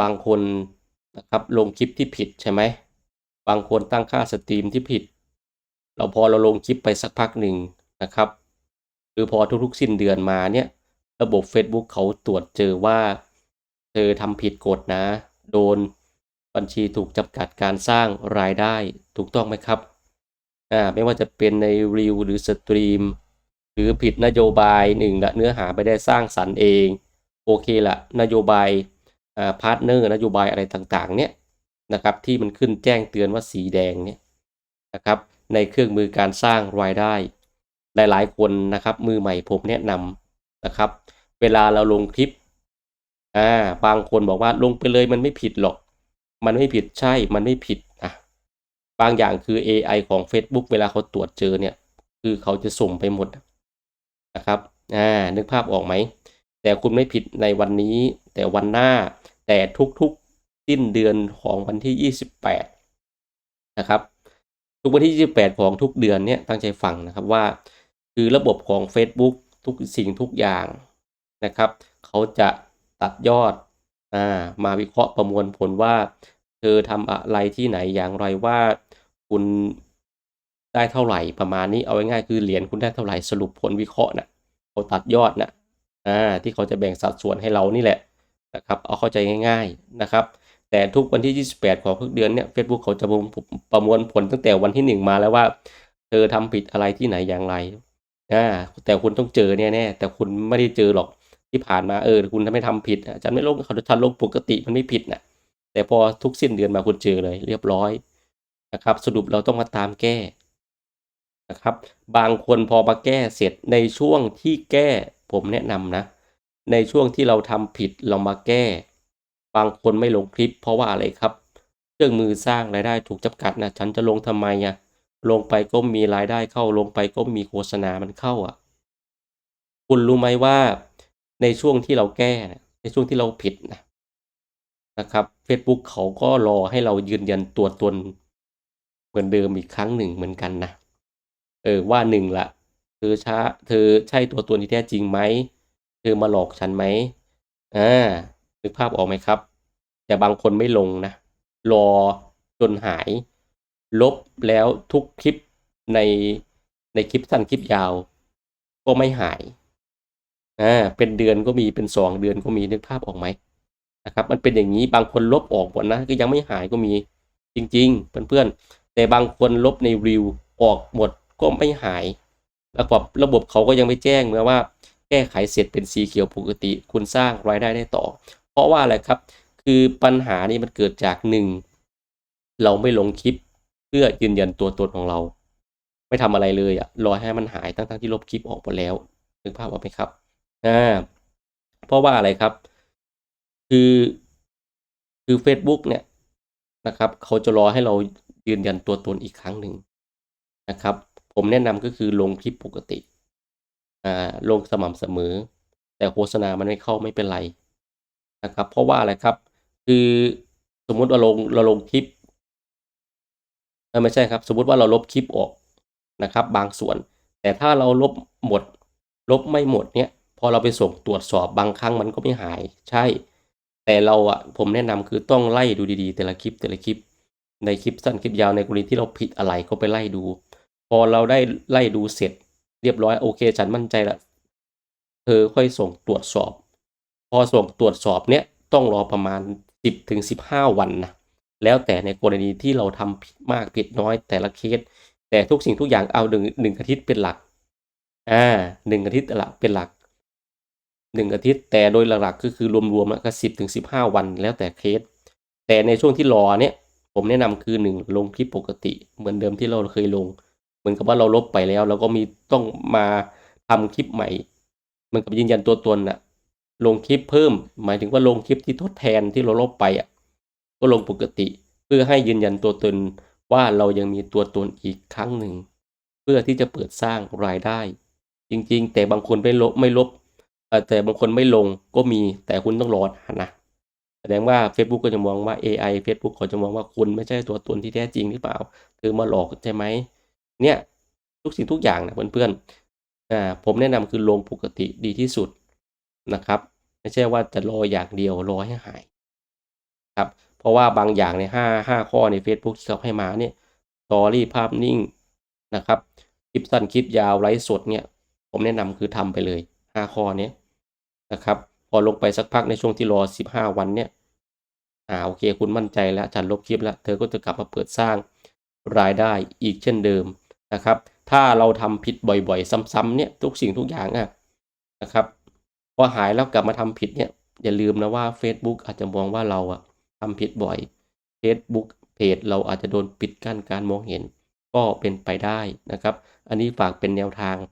บางคนนะครับลงคลิปที่ผิดใช่ไหม บางคนตั้งค่าสตรีมที่ผิด เราพอเราลงคลิปไปสักพักหนึ่งนะครับหรือพอทุกๆสิ้นเดือนมาเนี่ย ระบบ Facebook เขาตรวจเจอว่าเธอทำผิดกฎนะ โดนบัญชีถูกจำกัดการสร้างรายได้ถูกต้องไหมครับอ่าไม่ว่าจะเป็นในรีวหรือสตรีม หรือผิดนโยบายหนึ่งละเนื้อหาไม่ได้สร้างสรรค์เอง โอเคละนโยบาย พาร์ทเนอร์นโยบายอะไรต่างๆ เนี่ยนะครับที่มันขึ้นแจ้งเตือนว่าสีแดงเนี่ยนะครับในเครื่องมือการสร้างรายได้ หลายๆ คนนะครับมือใหม่ผมแนะนำนะครับ เวลาเราลงคลิปอ่าบางคนบอกว่าลงไปเลยมันไม่ผิดหรอก มันไม่ผิดใช่มันไม่ผิดอะบางอย่างคือ AI ของ Facebook เวลาเขาตรวจเจอเนี่ยคือเขาจะส่งไปหมดนะครับอ่านึกภาพออกไหม แต่คุณไม่ผิดในวันนี้ แต่วันหน้า แต่ทุกๆสิ้นเดือนของวันที่ 28 นะครับ ทุกวันที่ 28 ของทุกเดือนเนี่ยตั้งใจฟังนะครับว่า คือระบบของ Facebook ทุกสิ่งทุกอย่างนะครับ เขาจะตัดยอดอ่ามาวิเคราะห์ประมวลผลว่า เธอทำอะไรที่ไหนอย่างไรว่าคุณได้เท่าไหร่ประมาณนี้เอาง่ายๆคือเหรียญคุณได้เท่าไหร่สรุปผลวิเคราะห์นะเขาตัดยอดนะอ่าที่เขาจะแบ่งสัดส่วนให้เรานี่แหละ นะครับเอาเข้าใจง่ายๆนะครับแต่ทุกวันที่ 28 ของทุกเดือนเนี่ย Facebook เขาจะประมวลผลตั้งแต่วันที่ 1 มาแล้วว่า เธอทำผิดอะไรที่ไหนอย่างไรอ่าแต่คุณต้องเจอแน่ๆแต่คุณไม่ได้เจอหรอกที่ผ่านมาเออคุณทำไม่ทำผิดอาจารย์ไม่ลงเขาทันลงปกติมันไม่ผิดนะแต่พอทุกสิ้นเดือนมาคุณเจอเลย เรียบร้อยนะครับ สรุปเราต้องมาตามแก้นะครับ บางคนพอมาแก้เสร็จในช่วงที่แก้ผมแนะนำนะ ในช่วงที่เราทำผิดเรามาแก้ บางคนไม่ลงคลิป เพราะว่าอะไรครับ เครื่องมือสร้างรายได้ถูกจำกัดนะฉันจะลงทำไมอะลงไปก็มีรายได้เข้าลงไปก็มีโฆษณามันเข้าอะ คุณรู้ไหมว่าในช่วงที่เราแก้นะในช่วงที่เราผิดนะนะครับ Facebook เขาก็รอให้เรายืนยันตัวตนเหมือนเดิมอีกครั้งหนึ่งเหมือนกันนะเออว่าหนึ่งละเธอช้าเธอใช่ตัวตนที่แท้จริงไหม เธอมาหลอกฉันไหมอ่านึกภาพออกไหมครับ แต่บางคนไม่ลงนะ รอจนหาย ลบแล้วทุกคลิปในในคลิปสั้นคลิปยาว ก็ไม่หายอ่าเป็นเดือนก็มีเป็นสองเดือนก็มีนึกภาพออกไหมนะครับ มันเป็นอย่างนี้บางคนลบออกหมดนะก็ยังไม่หายก็มีจริง ๆ เพื่อนๆแต่บางคนลบในรีวออกหมดก็ไม่หาย แล้วก็ระบบเขาก็ยังไม่แจ้งเมื่อว่า แก้ไขเสร็จเป็นสีเขียวปกติ คุณสร้างรายได้ได้ต่อ เพราะว่าอะไรครับ คือปัญหานี้มันเกิดจากหนึ่งเราไม่ลงคลิปเพื่อยืนยันตัวตนของเรา ไม่ทำอะไรเลยอะรอให้มันหายทั้งๆที่ลบคลิปออกหมดแล้วนึกภาพออกไหมครับอ่าเพราะว่าอะไรครับ คือคือ Facebook เนี่ยนะครับเขาจะรอให้เรายืนยันตัวตนอีกครั้งหนึ่งนะครับ ผมแนะนำก็คือลงคลิปปกติ อ่าลงสม่ำเสมอ แต่โฆษณามันไม่เข้าไม่เป็นไรนะครับ เพราะว่าอะไรครับ คือสมมุติว่าลงเราลงคลิปไม่ใช่ครับ สมมุติว่าเราลบคลิปออกนะครับ บางส่วน แต่ถ้าเราลบหมด ลบไม่หมดเนี่ยพอเราไปส่งตรวจสอบบางครั้งมันก็ไม่หายใช่ แต่เราอะผมแนะนำคือต้องไล่ดูดีๆ แต่ละคลิปแต่ละคลิป ในคลิปสั้นคลิปยาวในกรณีที่เราผิดอะไรก็ไปไล่ดู พอเราได้ไล่ดูเสร็จ เรียบร้อยโอเค ฉันมั่นใจละเธอค่อยส่งตรวจสอบ พอส่งตรวจสอบเนี่ยต้องรอประมาณ 10ถึง15 วันนะแล้วแต่ในกรณีที่เราทำผิดมากผิดน้อยแต่ละเคส แต่ทุกสิ่งทุกอย่างเอาหนึ่งหนึ่งอาทิตย์เป็นหลักอ่าหนึ่งอาทิตย์ละเป็นหลักหนึ่งอาทิตย์แต่โดยหลักๆก็คือรวมๆก็สิบถึงสิบห้าวันแล้วแต่เคส แต่ในช่วงที่รอเนี่ย ผมแนะนำคือหนึ่งลงคลิปปกติเหมือนเดิมที่เราเคยลง มือนกับว่าเราลบไปแล้ว เราก็มีต้องมาทำคลิปใหม่เหมือนกับยืนยันตัวตนอะลงคลิปเพิ่ม หมายถึงว่าลงคลิปที่ทดแทนที่เราลบไปอะก็ลงปกติ เพื่อให้ยืนยันตัวตนว่าเรายังมีตัวตนอีกครั้งหนึ่ง เพื่อที่จะเปิดสร้างรายได้ จริงๆ แต่บางคนไม่ลบไม่ลบแต่บางคนไม่ลงก็มีแต่คุณต้องรอนะแสดงว่า Facebook ก็จะมองว่า AI Facebook เขาจะมองว่าคุณไม่ใช่ตัวตนที่แท้จริงหรือเปล่าเธอมาหลอกใช่ไหม เนี่ยทุกสิ่งทุกอย่างนะเพื่อนๆอ่าผมแนะนำคือลงปกติดีที่สุดนะครับ ไม่ใช่ว่าจะรออย่างเดียวรอให้หายนะครับเพราะว่าบางอย่างในห้าห้าข้อใน Facebook ที่เขาให้มาเนี่ยตอรี่ภาพนิ่งนะครับคลิปสั้นคลิปยาวไลฟ์สดเนี่ยผมแนะนำคือทำไปเลย 5 ข้อเนี้ยนะครับ พอลงไปสักพักในช่วงที่รอ 15 วันเนี่ยอ่าโอเค คุณมั่นใจแล้วฉันลบคลิปแล้ว เธอก็จะกลับมาเปิดสร้างรายได้อีกเช่นเดิม นะครับ ถ้าเราทำผิดบ่อย ๆ ซ้ำๆเนี่ยทุกสิ่งทุกอย่างอะนะครับพอหายแล้วกลับมาทำผิดเนี่ยอย่าลืมนะว่า Facebook อาจจะมองว่าเราอะทำผิดบ่อย Facebook เพจเราอาจจะโดนปิดกั้นการมองเห็น ก็เป็นไปได้นะครับ อันนี้ฝากเป็นแนวทาง